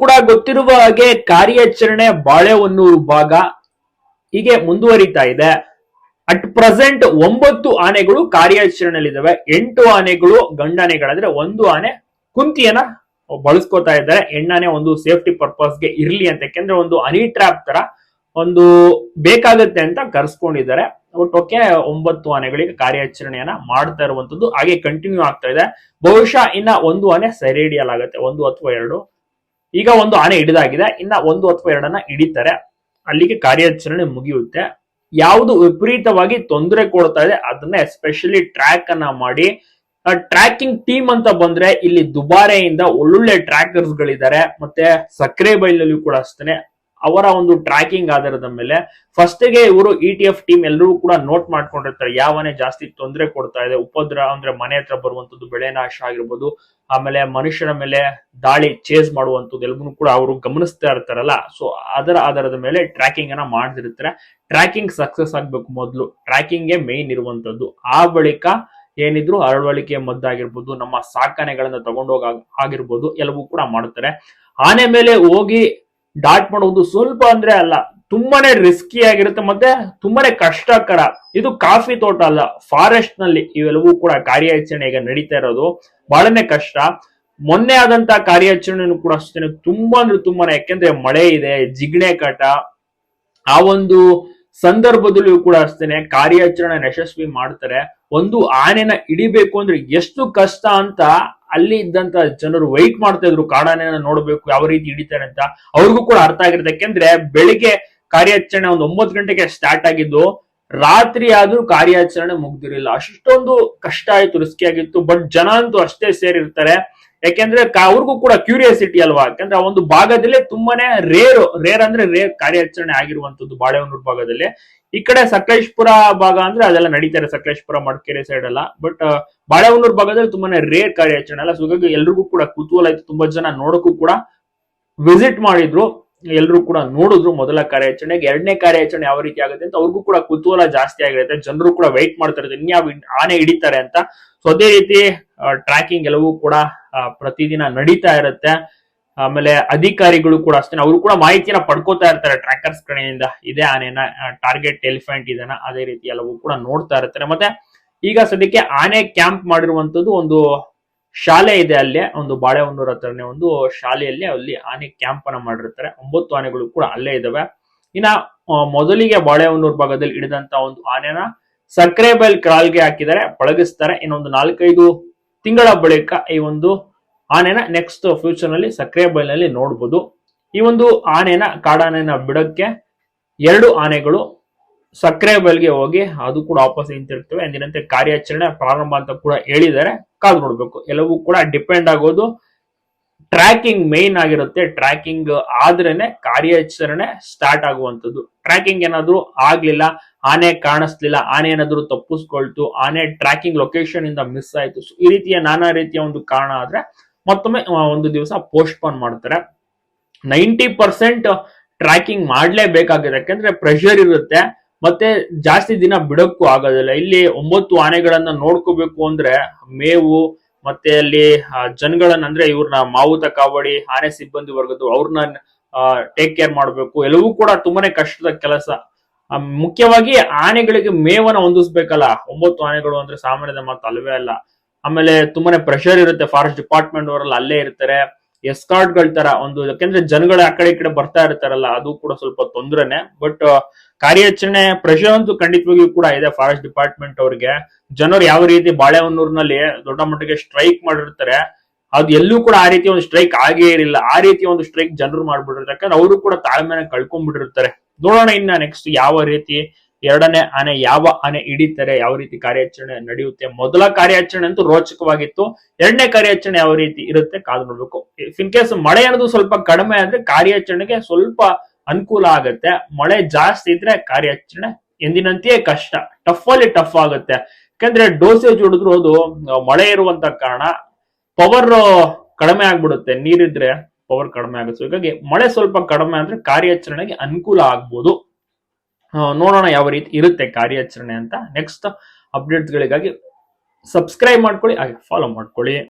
ಕೂಡ ಗೊತ್ತಿರುವ ಹಾಗೆ ಕಾರ್ಯಾಚರಣೆ ಬಾಳೆಹೊನ್ನೂರು ಭಾಗ ಹೀಗೆ ಮುಂದುವರಿತಾ ಇದೆ. ಅಟ್ ಪ್ರೆಸೆಂಟ್ ಒಂಬತ್ತು ಆನೆಗಳು ಕಾರ್ಯಾಚರಣೆಯಲ್ಲಿದ್ದಾವೆ. ಎಂಟು ಆನೆಗಳು ಗಂಡಾನೆಗಳಾದ್ರೆ ಒಂದು ಆನೆ ಕುಂತಿಯನ್ನ ಬಳಸ್ಕೋತಾ ಇದ್ದಾರೆ. ಹೆಣ್ಣಾನೆ ಒಂದು ಸೇಫ್ಟಿ ಪರ್ಪಸ್ಗೆ ಇರ್ಲಿ ಅಂತ, ಯಾಕೆಂದ್ರೆ ಒಂದು ಹನಿ ಟ್ರ್ಯಾಪ್ ತರ ಒಂದು ಬೇಕಾಗುತ್ತೆ ಅಂತ ಕರ್ಸ್ಕೊಂಡಿದ್ದಾರೆ. ಒಟ್ಟೊಕ್ಕೆ ಒಂಬತ್ತು ಆನೆಗಳಿಗೆ ಕಾರ್ಯಾಚರಣೆಯನ್ನ ಮಾಡ್ತಾ ಇರುವಂತದ್ದು ಹಾಗೆ ಕಂಟಿನ್ಯೂ ಆಗ್ತಾ ಇದೆ. ಬಹುಶಃ ಇನ್ನ ಒಂದು ಆನೆ ಸೆರೆ ಹಿಡಿಯಲಾಗುತ್ತೆ ಒಂದು ಅಥವಾ ಎರಡು. ಈಗ ಒಂದು ಆನೆ ಹಿಡಿದಾಗಿದೆ. ಇನ್ನ ಒಂದು ಅಥವಾ ಎರಡನ್ನ ಹಿಡಿತಾರೆ. ಅಲ್ಲಿಗೆ ಕಾರ್ಯಾಚರಣೆ ಮುಗಿಯುತ್ತೆ. ಯಾವುದು ವಿಪರೀತವಾಗಿ ತೊಂದರೆ ಕೊಡ್ತಾ ಇದೆ, ಅದನ್ನ ಎಸ್ಪೆಷಲಿ ಟ್ರ್ಯಾಕ್ ಅನ್ನ ಮಾಡಿ. ಟ್ರ್ಯಾಕಿಂಗ್ ಟೀಮ್ ಅಂತ ಬಂದ್ರೆ ಇಲ್ಲಿ ದುಬಾರೆಯಿಂದ ಒಳ್ಳೊಳ್ಳೆ ಟ್ರ್ಯಾಕರ್ಸ್ ಗಳಿದ್ದಾರೆ. ಮತ್ತೆ ಸಕ್ಕರೆ ಬೈಲಲ್ಲಿ ಕೂಡ ಅಷ್ಟೇ ಅವರ ಒಂದು ಟ್ರ್ಯಾಕಿಂಗ್ ಆಧಾರದ ಮೇಲೆ ಫಸ್ಟ್ಗೆ ಇವರು ಇ ಟಿ ಎಫ್ ಟೀಮ್ ಎಲ್ಲರೂ ಕೂಡ ನೋಟ್ ಮಾಡ್ಕೊಂಡಿರ್ತಾರೆ. ಯಾವನೇ ಜಾಸ್ತಿ ತೊಂದರೆ ಕೊಡ್ತಾ ಇದೆ, ಉಪದ್ರ ಅಂದ್ರೆ ಮನೆ ಹತ್ರ ಬರುವಂತದ್ದು ಬೆಳೆ ನಾಶ ಆಗಿರ್ಬೋದು, ಆಮೇಲೆ ಮನುಷ್ಯರ ಮೇಲೆ ದಾಳಿ ಚೇಸ್ ಮಾಡುವಂತದ್ದು ಎಲ್ಲರೂ ಕೂಡ ಅವರು ಗಮನಿಸ್ತಾ ಇರ್ತಾರಲ್ಲ. ಸೊ ಅದರ ಆಧಾರದ ಮೇಲೆ ಟ್ರ್ಯಾಕಿಂಗ್ ಅನ್ನ ಮಾಡ್ತಿರ್ತಾರೆ. ಟ್ರ್ಯಾಕಿಂಗ್ ಸಕ್ಸಸ್ ಆಗ್ಬೇಕು ಮೊದಲು. ಟ್ರ್ಯಾಕಿಂಗ್ ಮೇನ್ ಇರುವಂತದ್ದು. ಆ ಬಳಿಕ ಏನಿದ್ರು ಅರಳವಳಿಕೆ ಮದ್ದಾಗಿರ್ಬೋದು, ನಮ್ಮ ಸಾಕಣೆಗಳನ್ನ ತಗೊಂಡೋಗ ಆಗಿರ್ಬೋದು ಎಲ್ಲವೂ ಕೂಡ ಮಾಡ್ತಾರೆ. ಆನೆ ಮೇಲೆ ಹೋಗಿ ಡಾಟ್ ಮಾಡೋದು ಸ್ವಲ್ಪ ಅಂದ್ರೆ ಅಲ್ಲ, ತುಂಬಾನೇ ರಿಸ್ಕಿ ಆಗಿರುತ್ತೆ ಮತ್ತೆ ತುಂಬಾನೇ ಕಷ್ಟಕರ. ಇದು ಕಾಫಿ ತೋಟ ಅಲ್ಲ ಫಾರೆಸ್ಟ್ನಲ್ಲಿ ಇವೆಲ್ಲವೂ ಕೂಡ ಕಾರ್ಯಾಚರಣೆ ಈಗ ನಡೀತಾ ಇರೋದು ಬಹಳನೇ ಕಷ್ಟ. ಮೊನ್ನೆ ಆದಂತ ಕಾರ್ಯಾಚರಣೆನೂ ಕೂಡ ಅಷ್ಟೇ, ತುಂಬಾ ಅಂದ್ರೆ ತುಂಬಾನೇ, ಯಾಕೆಂದ್ರೆ ಮಳೆ ಇದೆ, ಜಿಗಣೆ ಕಾಟ, ಆ ಒಂದು ಸಂದರ್ಭದಲ್ಲಿಯೂ ಕೂಡ ಅಷ್ಟೇನೆ ಕಾರ್ಯಾಚರಣೆ ಯಶಸ್ವಿ ಮಾಡ್ತಾರೆ. ಒಂದು ಆನೆನ ಹಿಡಿಬೇಕು ಅಂದ್ರೆ ಎಷ್ಟು ಕಷ್ಟ ಅಂತ ಅಲ್ಲಿ ಇದ್ದಂತ ಜನರು ವೈಟ್ ಮಾಡ್ತಾ ಇದ್ರು ಕಾಡಾನೆನ ನೋಡ್ಬೇಕು, ಯಾವ ರೀತಿ ಹಿಡಿತಾರೆ ಅಂತ. ಅವ್ರಿಗೂ ಕೂಡ ಅರ್ಥ ಆಗಿರುತ್ತೆ. ಯಾಕೆಂದ್ರೆ ಬೆಳಿಗ್ಗೆ ಕಾರ್ಯಾಚರಣೆ ಒಂದು ಒಂಬತ್ತು ಗಂಟೆಗೆ ಸ್ಟಾರ್ಟ್ ಆಗಿದ್ದು, ರಾತ್ರಿ ಆದ್ರೂ ಕಾರ್ಯಾಚರಣೆ ಮುಗ್ದಿರಲಿಲ್ಲ. ಅಷ್ಟೊಂದು ಕಷ್ಟ ಆಯ್ತು ರಿಸ್ಕಿ ಆಗಿತ್ತು ಬಟ್ ಜನ ಅಂತೂ ಅಷ್ಟೇ ಸೇರಿರ್ತಾರೆ. ಯಾಕೆಂದ್ರೆ ಅವ್ರಿಗೂ ಕೂಡ ಕ್ಯೂರಿಯಾಸಿಟಿ ಅಲ್ವಾ? ಯಾಕಂದ್ರೆ ಒಂದು ಭಾಗದಲ್ಲೇ ತುಂಬಾನೇ ರೇರ್ ರೇರ್ ಅಂದ್ರೆ ರೇರ್ ಕಾರ್ಯಾಚರಣೆ ಆಗಿರುವಂತದ್ದು ಬಾಳೆಹೊನ್ನೂರು ಭಾಗದಲ್ಲಿ. ಈ ಕಡೆ ಸಕಲೇಶ್ಪುರ ಭಾಗ ಅಂದ್ರೆ ಅದೆಲ್ಲ ನಡೀತಾರೆ ಸಕಲೇಶ್ಪುರ, ಮಡಿಕೇರಿ ಸೈಡ್ ಎಲ್ಲ. ಬಟ್ ಬಾಳೆಹೊನ್ನೂರು ಭಾಗದಲ್ಲಿ ತುಂಬಾನೇ ರೇರ್ ಕಾರ್ಯಾಚರಣೆ ಅಲ್ಲ. ಹಾಗಾಗಿ ಎಲ್ರಿಗೂ ಕೂಡ ಕುತೂಹಲ ಆಯ್ತು ತುಂಬಾ ಜನ ನೋಡಕ್ಕೂ ಕೂಡ ವಿಸಿಟ್ ಮಾಡಿದ್ರು. ಎಲ್ಲರೂ ಕೂಡ ನೋಡಿದ್ರು ಮೊದಲ ಕಾರ್ಯಾಚರಣೆಗೆ. ಎರಡನೇ ಕಾರ್ಯಾಚರಣೆ ಯಾವ ರೀತಿ ಆಗುತ್ತೆ ಅಂತ ಅವ್ರಿಗೂ ಕೂಡ ಕುತೂಹಲ ಜಾಸ್ತಿ ಆಗಿರುತ್ತೆ. ಜನರು ಕೂಡ ವೈಟ್ ಮಾಡ್ತಾರೆ ಇನ್ಯಾವ ಆನೆ ಹಿಡಿತಾರೆ ಅಂತ. ಸೊ ಅದೇ ರೀತಿ ಟ್ರ್ಯಾಕಿಂಗ್ ಎಲ್ಲವೂ ಕೂಡ ಪ್ರತಿದಿನ ನಡೀತಾ ಇರುತ್ತೆ. ಆಮೇಲೆ ಅಧಿಕಾರಿಗಳು ಕೂಡ ಅಷ್ಟೇ ಅವರು ಕೂಡ ಮಾಹಿತಿಯನ್ನ ಪಡ್ಕೋತಾ ಇರ್ತಾರೆ ಟ್ರ್ಯಾಕರ್ಸ್ ಕಡೆಯಿಂದ ಇದೇ. ಆನೆನ ಟಾರ್ಗೆಟ್ ಎಲಿಫೆಂಟ್ ಇದನ್ನ, ಅದೇ ರೀತಿ ಎಲ್ಲವೂ ಕೂಡ ನೋಡ್ತಾ ಇರ್ತಾರೆ. ಮತ್ತೆ ಈಗ ಸದ್ಯಕ್ಕೆ ಆನೆ ಕ್ಯಾಂಪ್ ಮಾಡಿರುವಂತದ್ದು ಒಂದು ಶಾಲೆ ಇದೆ ಅಲ್ಲೇ, ಒಂದು ಬಾಳೆಹೊನ್ನೂರ್ ಹತ್ರನೇ, ಒಂದು ಶಾಲೆಯಲ್ಲಿ ಅಲ್ಲಿ ಆನೆ ಕ್ಯಾಂಪ್ ಅನ್ನ ಮಾಡಿರ್ತಾರೆ. ಒಂಬತ್ತು ಆನೆಗಳು ಕೂಡ ಅಲ್ಲೇ ಇದಾವೆ. ಇನ್ನ ಮೊದಲಿಗೆ ಬಾಳೆಹೊನ್ನೂರ್ ಭಾಗದಲ್ಲಿ ಹಿಡಿದಂತ ಒಂದು ಆನೆನ ಸಕ್ರೆಬೈಲ್ ಕ್ರಾಲ್ಗೆ ಹಾಕಿದ್ದಾರೆ, ಪಳಗಿಸ್ತಾರೆ. ಇನ್ನೊಂದು ನಾಲ್ಕೈದು ತಿಂಗಳ ಬಳಿಕ ಈ ಒಂದು ಆನೆನ ನೆಕ್ಸ್ಟ್ ಫ್ಯೂಚರ್ನಲ್ಲಿ ಸಕ್ರಿಯ ಬೈಲ್ನಲ್ಲಿ ನೋಡ್ಬೋದು. ಈ ಒಂದು ಆನೆನ ಕಾಡಾನೆನ ಬಿಡಕ್ಕೆ ಎರಡು ಆನೆಗಳು ಸಕ್ರೆ ಬೈಲ್ಗೆ ಹೋಗಿ ಅದು ಕೂಡ ವಾಪಸ್ ನಿಂತಿರ್ತವೆ. ಎಂದಿನಂತೆ ಕಾರ್ಯಾಚರಣೆ ಪ್ರಾರಂಭ ಅಂತ ಕೂಡ ಹೇಳಿದ್ದಾರೆ. ಕಾದು ನೋಡ್ಬೇಕು. ಎಲ್ಲವೂ ಕೂಡ ಡಿಪೆಂಡ್ ಆಗೋದು ಟ್ರ್ಯಾಕಿಂಗ್ ಮೇನ್ ಆಗಿರುತ್ತೆ ಟ್ರ್ಯಾಕಿಂಗ್ ಆದ್ರೇನೆ ಕಾರ್ಯಾಚರಣೆ ಸ್ಟಾರ್ಟ್ ಆಗುವಂಥದ್ದು. ಟ್ರ್ಯಾಕಿಂಗ್ ಏನಾದ್ರೂ ಆಗ್ಲಿಲ್ಲ, ಆನೆ ಕಾಣಿಸ್ಲಿಲ್ಲ, ಆನೆ ಏನಾದ್ರೂ ತಪ್ಪಿಸ್ಕೊಳ್ತು, ಆನೆ ಟ್ರ್ಯಾಕಿಂಗ್ ಲೊಕೇಶನ್ ಇಂದ ಮಿಸ್ ಆಯ್ತು. ಈ ರೀತಿಯ ನಾನಾ ರೀತಿಯ ಒಂದು ಕಾರಣ ಆದ್ರೆ ಮತ್ತೊಮ್ಮೆ ಒಂದು ದಿವಸ ಪೋಸ್ಟ್ಪೋನ್ ಮಾಡ್ತಾರೆ. ನೈಂಟಿ ಪರ್ಸೆಂಟ್ ಟ್ರ್ಯಾಕಿಂಗ್ ಮಾಡ್ಲೇಬೇಕಾಗಿದೆ. ಯಾಕಂದ್ರೆ ಪ್ರೆಷರ್ ಇರುತ್ತೆ, ಮತ್ತೆ ಜಾಸ್ತಿ ದಿನ ಬಿಡಕ್ಕೂ ಆಗೋದಿಲ್ಲ. ಇಲ್ಲಿ ಒಂಬತ್ತು ಆನೆಗಳನ್ನ ನೋಡ್ಕೋಬೇಕು ಅಂದ್ರೆ ಮೇವು ಮತ್ತೆ ಅಲ್ಲಿ ಜನಗಳನ್ನ ಅಂದ್ರೆ ಇವ್ರನ್ನ ಮಾವುತ ಕಾವಡಿ, ಆನೆ ಸಿಬ್ಬಂದಿ ವರ್ಗದ್ದು ಅವ್ರನ್ನ ಟೇಕ್ ಕೇರ್ ಮಾಡಬೇಕು. ಎಲ್ಲವೂ ಕೂಡ ತುಂಬಾನೇ ಕಷ್ಟದ ಕೆಲಸ. ಮುಖ್ಯವಾಗಿ ಆನೆಗಳಿಗೆ ಮೇವನ್ನ ಹೊಂದಿಸ್ಬೇಕಲ್ಲ. ಒಂಬತ್ತು ಆನೆಗಳು ಅಂದ್ರೆ ಸಾಮಾನ್ಯದ ಮಾತು ಅಲ್ವೇ ಅಲ್ಲ. ಆಮೇಲೆ ತುಂಬಾನೇ ಪ್ರೆಷರ್ ಇರುತ್ತೆ ಫಾರೆಸ್ಟ್ ಡಿಪಾರ್ಟ್ಮೆಂಟ್ ಅವರಲ್ಲಿ ಅಲ್ಲೇ ಇರ್ತಾರೆ. ಎಸ್ಕಾರ್ಟ್ಗಳ ತರ ಒಂದು, ಯಾಕೆಂದ್ರೆ ಜನಗಳು ಆ ಕಡೆ ಈ ಕಡೆ ಬರ್ತಾ ಇರ್ತಾರಲ್ಲ, ಅದು ಕೂಡ ಸ್ವಲ್ಪ ತೊಂದ್ರೆನೆ. ಬಟ್ ಕಾರ್ಯಾಚರಣೆ ಪ್ರೆಷರ್ ಅಂತೂ ಖಂಡಿತವಾಗಿಯೂ ಕೂಡ ಇದೆ ಫಾರೆಸ್ಟ್ ಡಿಪಾರ್ಟ್ಮೆಂಟ್ ಅವರಿಗೆ. ಜನರು ಯಾವ ರೀತಿ ಬಾಳೆಹೊನ್ನೂರಿನಲ್ಲಿ ದೊಡ್ಡ ಮಟ್ಟಿಗೆ ಸ್ಟ್ರೈಕ್ ಮಾಡಿರ್ತಾರೆ, ಅದು ಎಲ್ಲೂ ಕೂಡ ಆ ರೀತಿ ಒಂದು ಸ್ಟ್ರೈಕ್ ಆಗೇ ಇರಲಿಲ್ಲ. ಆ ರೀತಿ ಒಂದು ಸ್ಟ್ರೈಕ್ ಜನರು ಮಾಡ್ಬಿಟ್ಟಿರ್ತಾರೆ. ಯಾಕಂದ್ರೆ ಅವರು ಕೂಡ ತಾಳ್ಮೆನ ಕಳ್ಕೊಂಡ್ಬಿಟ್ಟಿರ್ತಾರೆ. ನೋಡೋಣ ಇನ್ನ ನೆಕ್ಸ್ಟ್ ಯಾವ ರೀತಿ ಎರಡನೇ ಆನೆ ಯಾವ ಆನೆ ಹಿಡಿತಾರೆ, ಯಾವ ರೀತಿ ಕಾರ್ಯಾಚರಣೆ ನಡೆಯುತ್ತೆ. ಮೊದಲ ಕಾರ್ಯಾಚರಣೆ ಅಂತೂ ರೋಚಕವಾಗಿತ್ತು. ಎರಡನೇ ಕಾರ್ಯಾಚರಣೆ ಯಾವ ರೀತಿ ಇರುತ್ತೆ ಕಾದು ನೋಡ್ಬೇಕು. ಇನ್ ಕೇಸ್ ಮಳೆ ಅನ್ನೋದು ಸ್ವಲ್ಪ ಕಡಿಮೆ ಆದ್ರೆ ಕಾರ್ಯಾಚರಣೆಗೆ ಸ್ವಲ್ಪ ಅನುಕೂಲ ಆಗುತ್ತೆ. ಮಳೆ ಜಾಸ್ತಿ ಇದ್ರೆ ಕಾರ್ಯಾಚರಣೆ ಎಂದಿನಂತೆಯೇ ಕಷ್ಟ. ಟಫ್ ಅಲ್ಲಿ ಟಫ್ ಆಗುತ್ತೆ. ಯಾಕಂದ್ರೆ ಡೋಸೇಜ್ ಹೊಡೆದ್ರು ಅದು ಮಳೆ ಇರುವಂತ ಕಾರಣ ಪವರ್ ಕಡಿಮೆ ಆಗ್ಬಿಡುತ್ತೆ. ನೀರಿದ್ರೆ ಪವರ್ ಕಡಿಮೆ ಆಗುತ್ತೆ. ಹೀಗಾಗಿ ಮಳೆ ಸ್ವಲ್ಪ ಕಡಿಮೆ ಅಂದ್ರೆ ಕಾರ್ಯಾಚರಣೆಗೆ ಅನುಕೂಲ ಆಗ್ಬೋದು. ನೋಡೋಣ ಯಾವ ರೀತಿ ಇರುತ್ತೆ ಕಾರ್ಯಾಚರಣೆ ಅಂತ. ನೆಕ್ಸ್ಟ್ ಅಪ್ಡೇಟ್ಸ್ಗಳಿಗಾಗಿ ಸಬ್ಸ್ಕ್ರೈಬ್ ಮಾಡ್ಕೊಳ್ಳಿ, ಹಾಗೆ ಫಾಲೋ ಮಾಡ್ಕೊಳ್ಳಿ.